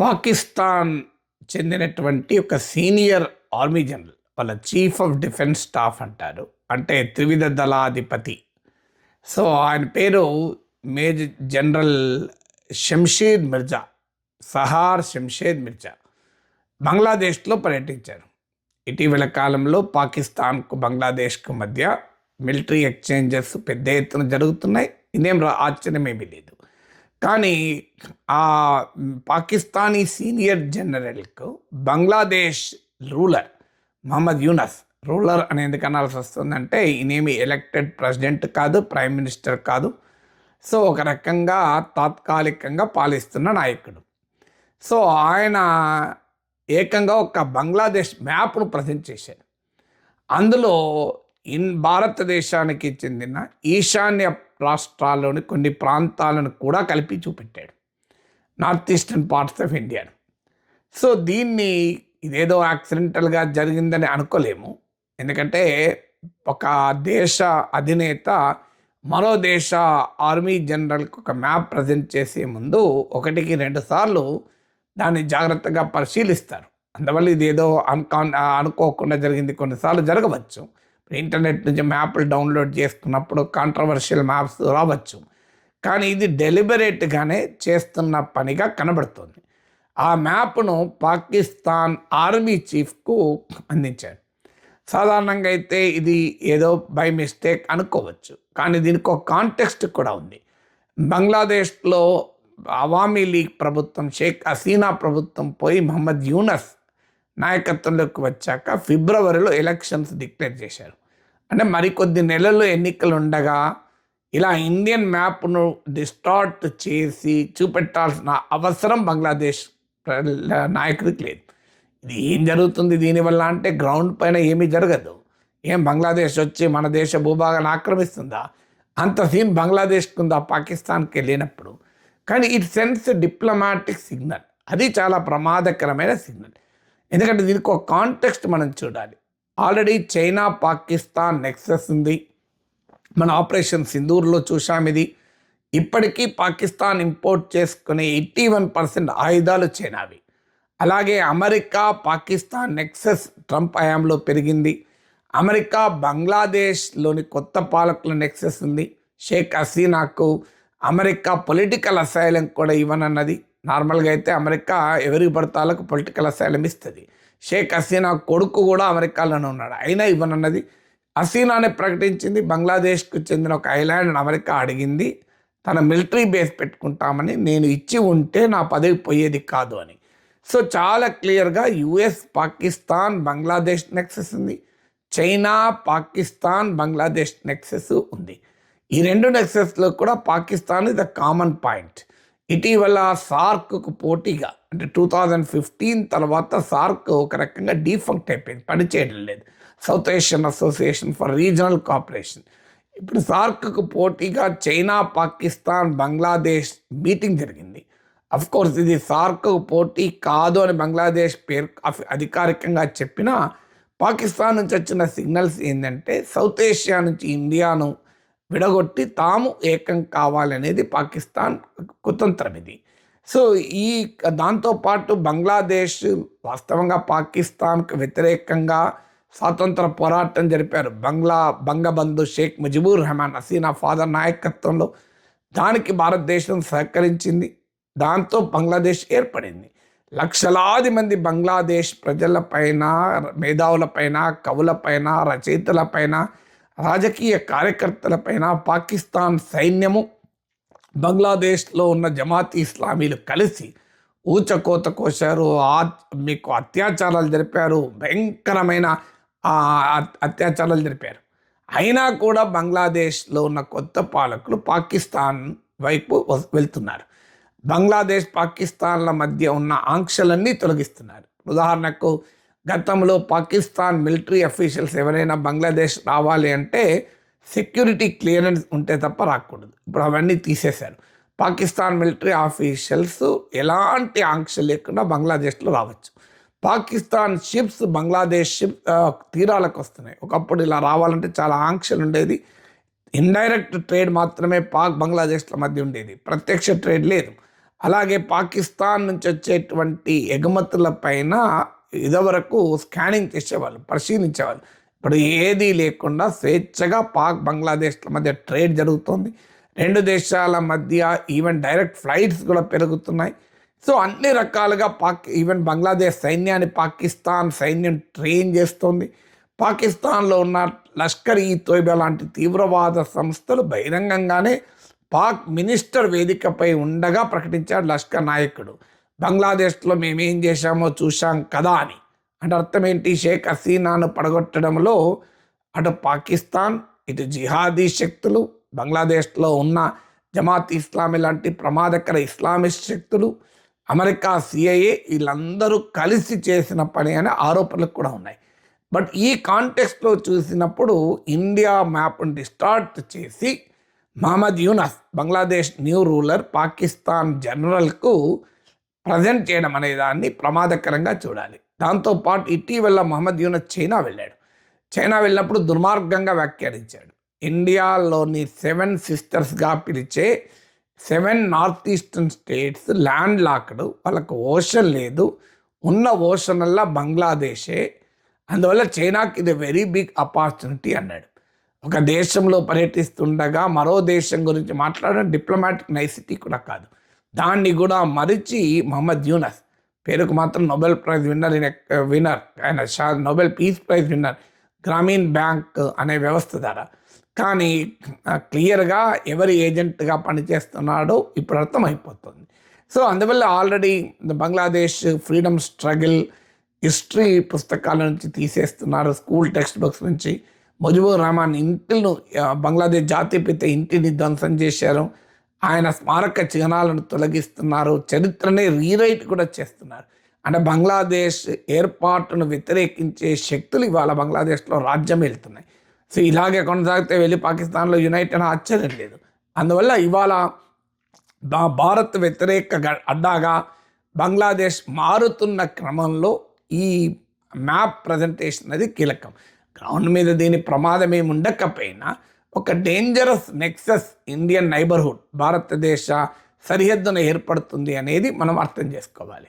పాకిస్తాన్ చెందినటువంటి ఒక senior army general వాళ్ళ చీఫ్ ఆఫ్ డిఫెన్స్ స్టాఫ్ అంటారు. అంటే త్రివిధ దళాధిపతి. సో ఆయన పేరు మేజర్ జనరల్ షంషీర్ మిర్జా సహార్ షంషేద్ మిర్జా. బంగ్లాదేశ్లో పర్యటించారు. ఇటీవల కాలంలో పాకిస్తాన్కు బంగ్లాదేశ్కు మధ్య మిలిటరీ ఎక్స్చేంజెస్ పెద్ద ఎత్తున జరుగుతున్నాయి. ఇదేం ఆశ్చర్యమేమీ లేదు. కానీ ఆ పాకిస్తానీ సీనియర్ జనరల్కు బంగ్లాదేశ్ రూలర్ మహమ్మద్ యూనస్ రూలర్ అని ఎందుకు అనాల్సి వస్తుందంటే ఈయనేమి ఎలక్టెడ్ ప్రెసిడెంట్ కాదు ప్రైమ్ మినిస్టర్ కాదు. సో ఒక రకంగా తాత్కాలికంగా పాలిస్తున్న నాయకుడు. సో ఆయన ఏకంగా ఒక బంగ్లాదేశ్ మ్యాప్ను ప్రజెంట్ చేశారు. అందులో ఇన్ భారతదేశానికి చెందిన ఈశాన్య రాష్ట్రాల్లోని కొన్ని ప్రాంతాలను కూడా కలిపి చూపెట్టాడు. North eastern parts of India so దీన్ని ఇదేదో యాక్సిడెంటల్గా జరిగిందని అనుకోలేము. ఎందుకంటే ఒక దేశ అధినేత మరో దేశ ఆర్మీ జనరల్కి ఒక మ్యాప్ ప్రజెంట్ చేసే ముందు ఒకటికి రెండు సార్లు దాన్ని జాగ్రత్తగా పరిశీలిస్తారు. అందువల్ల ఇదేదో అనుకో అనుకోకుండా జరిగింది కొన్నిసార్లు జరగవచ్చు. ఇంటర్నెట్ నుంచి మ్యాప్లు డౌన్లోడ్ చేసుకున్నప్పుడు కాంట్రవర్షియల్ మ్యాప్స్ రావచ్చు. కానీ ఇది డెలిబరేట్గానే చేస్తున్న పనిగా కనబడుతుంది. ఆ మ్యాప్ను పాకిస్తాన్ ఆర్మీ చీఫ్కు అందించాడు. సాధారణంగా అయితే ఇది ఏదో బై మిస్టేక్ అనుకోవచ్చు. కానీ దీనికి ఒక కాంటెక్స్ట్ కూడా ఉంది. బంగ్లాదేశ్లో అవామీ లీగ్ ప్రభుత్వం షేక్ హసీనా ప్రభుత్వం పోయి మహమ్మద్ యూనస్ నాయకత్వంలోకి వచ్చాక ఫిబ్రవరిలో ఎలక్షన్స్ డిక్లేర్ చేశారు. అంటే మరికొద్ది నెలలు ఎన్నికలు ఉండగా ఇలా ఇండియన్ మ్యాప్ను డిస్టార్ట్ చేసి చూపెట్టాల్సిన అవసరం బంగ్లాదేశ్ నాయకుడికి లేదు. ఇది ఏం జరుగుతుంది దీనివల్ల అంటే గ్రౌండ్ పైన ఏమీ జరగదు. ఏం బంగ్లాదేశ్ వచ్చి మన దేశ భూభాగాన్ని ఆక్రమిస్తుందా? అంత సీన్ బంగ్లాదేశ్కి ఉందా? పాకిస్తాన్కి వెళ్ళినప్పుడు కానీ ఇట్ సెన్స్ డిప్లొమాటిక్ సిగ్నల్. అది చాలా ప్రమాదకరమైన సిగ్నల్. ఎందుకంటే దీనికి ఒక కాంటెక్స్ట్ మనం చూడాలి. ఆల్రెడీ చైనా పాకిస్తాన్ నెక్సెస్ ఉంది. మన ఆపరేషన్ సింధూర్లో చూసాం ఇది. ఇప్పటికీ పాకిస్తాన్ ఇంపోర్ట్ చేసుకునే ఎయిటీ వన్ పర్సెంట్ ఆయుధాలు చైనావి. అలాగే అమెరికా పాకిస్తాన్ నెక్సెస్ ట్రంప్ హయాంలో పెరిగింది. అమెరికా బంగ్లాదేశ్లోని కొత్త పాలకుల నెక్సెస్ ఉంది. షేక్ హసీనాకు అమెరికా పొలిటికల్ అసైలం కూడా ఇవ్వనన్నది. నార్మల్గా అయితే అమెరికా ఎవరికి పడతాలకు పొలిటికల్ అసైలం ఇస్తుంది. షేక్ హసీనా కొడుకు కూడా అమెరికాలోనే ఉన్నాడు. అయినా ఇవ్వనన్నది హసీనానే ప్రకటించింది. బంగ్లాదేశ్కు చెందిన ఒక ఐలాండ్ అమెరికా అడిగింది తన మిలిటరీ బేస్ పెట్టుకుంటామని నేను ఇచ్చి ఉంటే నా పదవి పోయేది కాదు అని. సో చాలా క్లియర్గా యుఎస్ పాకిస్తాన్ బంగ్లాదేశ్ నెక్సెస్ ఉంది. చైనా పాకిస్తాన్ బంగ్లాదేశ్ నెక్సెస్ ఉంది. ఈ రెండు నెక్సెస్లో కూడా Pakistan is the common point. ఇటీవల సార్క్కు పోటీగా అంటే టూ థౌజండ్ ఫిఫ్టీన్ తర్వాత సార్క్ ఒక రకంగా డీఫంక్ట్ అయిపోయింది పనిచేయడం లేదు. South Asian Association for Regional Cooperation ఇప్పుడు సార్క్కు పోటీగా చైనా పాకిస్తాన్ బంగ్లాదేశ్ మీటింగ్ జరిగింది. అఫ్ కోర్స్ ఇది సార్క్ పోటీ కాదు అని బంగ్లాదేశ్ పేరు అఫ్- అధికారికంగా చెప్పినా పాకిస్తాన్ నుంచి వచ్చిన సిగ్నల్స్ ఏంటంటే సౌత్ ఏషియా నుంచి ఇండియాను విడగొట్టి తాము ఏకం కావాలనేది పాకిస్తాన్ కుతంత్రం ఇది. సో ఈ దాంతోపాటు బంగ్లాదేశ్ వాస్తవంగా పాకిస్తాన్కు వ్యతిరేకంగా స్వాతంత్ర పోరాటం జరిపారు. బంగ్లా బంగబంధు షేక్ ముజిబుర్ రెహమాన్ హసీనా ఫాదర్ నాయకత్వంలో దానికి భారతదేశం సహకరించింది. దాంతో బంగ్లాదేశ్ ఏర్పడింది. లక్షలాది మంది బంగ్లాదేశ్ ప్రజలపైన మేధావులపైన కవులపైన రచయితలపైన రాజకీయ కార్యకర్తలపైన పాకిస్తాన్ సైన్యము బంగ్లాదేశ్లో ఉన్న జమాత్ ఇస్లామీలు కలిసి ఊచకోత కోశారు మీకు అత్యాచారాలు జరిపారు భయంకరమైన అత్యాచారాలు జరిపారు. అయినా కూడా బంగ్లాదేశ్లో ఉన్న కొత్త పాలకులు పాకిస్తాన్ వైపు వెళ్తున్నారు. బంగ్లాదేశ్ పాకిస్తాన్ల మధ్య ఉన్న ఆంక్షలన్నీ తొలగిస్తున్నారు. ఉదాహరణకు గతంలో పాకిస్తాన్ మిలిటరీ అఫీషియల్స్ ఎవరైనా బంగ్లాదేశ్ రావాలి అంటే సెక్యూరిటీ క్లియరెన్స్ ఉంటే తప్ప రాకూడదు. ఇప్పుడు అవన్నీ తీసేశారు. పాకిస్తాన్ మిలిటరీ ఆఫీషియల్స్ ఎలాంటి ఆంక్ష లేకుండా బంగ్లాదేశ్లో రావచ్చు. పాకిస్తాన్ షిప్స్ బంగ్లాదేశ్ షిప్ తీరాలకు వస్తున్నాయి. ఒకప్పుడు ఇలా రావాలంటే చాలా ఆంక్షలు ఉండేది. ఇండైరెక్ట్ ట్రేడ్ మాత్రమే పాక్ బంగ్లాదేశ్ల మధ్య ఉండేది. ప్రత్యక్ష ట్రేడ్ లేదు. అలాగే పాకిస్తాన్ నుంచి వచ్చేటువంటి ఎగుమతుల పైన ఇదివరకు స్కానింగ్ చేసేవాళ్ళు పరిశీలించేవాళ్ళు. ఇప్పుడు ఏదీ లేకుండా స్వేచ్ఛగా పాక్ బంగ్లాదేశ్ల మధ్య ట్రేడ్ జరుగుతుంది. రెండు దేశాల మధ్య ఈవెన్ డైరెక్ట్ ఫ్లైట్స్ కూడా పెరుగుతున్నాయి. సో అన్ని రకాలుగా పాక్ ఈవెన్ బంగ్లాదేశ్ సైన్యాన్ని పాకిస్తాన్ సైన్యం ట్రైన్ చేస్తుంది. పాకిస్తాన్లో ఉన్న లష్కర్ ఈ తోయిబా లాంటి తీవ్రవాద సంస్థలు బహిరంగంగానే పాక్ మినిస్టర్ వేదికపై ఉండగా ప్రకటించాడు లష్కర్ నాయకుడు. బంగ్లాదేశ్లో మేమేం చేశామో చూశాం కదా అని. అంటే అర్థం ఏంటి షేక్ హసీనాను పడగొట్టడంలో అటు పాకిస్తాన్ ఇటు జిహాదీ శక్తులు బంగ్లాదేశ్లో ఉన్న జమాత్ ఇస్లామీ లాంటి ప్రమాదకర ఇస్లామిస్ట్ శక్తులు అమెరికా సిఐఏ వీళ్ళందరూ కలిసి చేసిన పని అనే ఆరోపణలు కూడా ఉన్నాయి. బట్ ఈ కాంటెక్స్ట్లో చూసినప్పుడు ఇండియా మ్యాప్ని డిస్టార్ట్ చేసి మహమ్మద్ యూనస్ బంగ్లాదేశ్ న్యూ రూలర్ పాకిస్తాన్ జనరల్కు ప్రజెంట్ చేయడం అనే దాన్ని ప్రమాదకరంగా చూడాలి. దాంతోపాటు ఇటీవల మహమ్మద్ యూనస్ చైనా వెళ్ళాడు. చైనా వెళ్ళినప్పుడు దుర్మార్గంగా వ్యాఖ్యానించాడు. ఇండియాలోని సెవెన్ సిస్టర్స్గా పిలిచే seven north eastern states landlocked వాళ్ళకు ఓషన్ లేదు. ఉన్న ఓషనల్లా బంగ్లాదేశే. అందువల్ల చైనాకి ఇది వెరీ బిగ్ ఆపర్చునిటీ అన్నాడు. ఒక దేశంలో పర్యటిస్తుండగా మరో దేశం గురించి మాట్లాడడం డిప్లొమాటిక్ నైసిటీ కూడా కాదు. దాన్ని కూడా మరిచి మహమ్మద్ యూనస్. పేరుకు మాత్రం నోబెల్ ప్రైజ్ విన్నర్ విన్నర్. ఆయన Shah Nobel peace prize winner. Grameen bank అనే వ్యవస్థ ద్వారా. కానీ క్లియర్గా ఎవరి ఏజెంట్గా పనిచేస్తున్నాడో ఇప్పుడు అర్థమైపోతుంది. సో అందువల్ల already Bangladesh freedom struggle history పుస్తకాల నుంచి తీసేస్తున్నారు. స్కూల్ టెక్స్ట్ బుక్స్ నుంచి. ముజిబుర్ రహమాన్ ఇంటిను బంగ్లాదేశ్ జాతీయపిత ఇంటిని ధ్వంసం చేశారు. ఆయన స్మారక చిహ్నాలను తొలగిస్తున్నారు. చరిత్రని రీరైట్ కూడా చేస్తున్నారు. అంటే బంగ్లాదేశ్ ఏర్పాటును వ్యతిరేకించే శక్తులు ఇవాళ బంగ్లాదేశ్లో రాజ్యం వెళ్తున్నాయి. సో ఇలాగే కొనసాగితే వెళ్ళి పాకిస్తాన్లో యునైట్ అని ఆశ్చర్యం లేదు. అందువల్ల ఇవాళ భారత్ వ్యతిరేక అడ్డాగా బంగ్లాదేశ్ మారుతున్న క్రమంలో ఈ మ్యాప్ ప్రజెంటేషన్ అది కీలకం. గ్రౌండ్ మీద దీని ప్రమాదం ఏమి ఉండకపోయినా ఒక డేంజరస్ నెక్సస్ ఇండియన్ నైబర్హుడ్ భారతదేశ సరిహద్దున ఏర్పడుతుంది అనేది మనం అర్థం చేసుకోవాలి.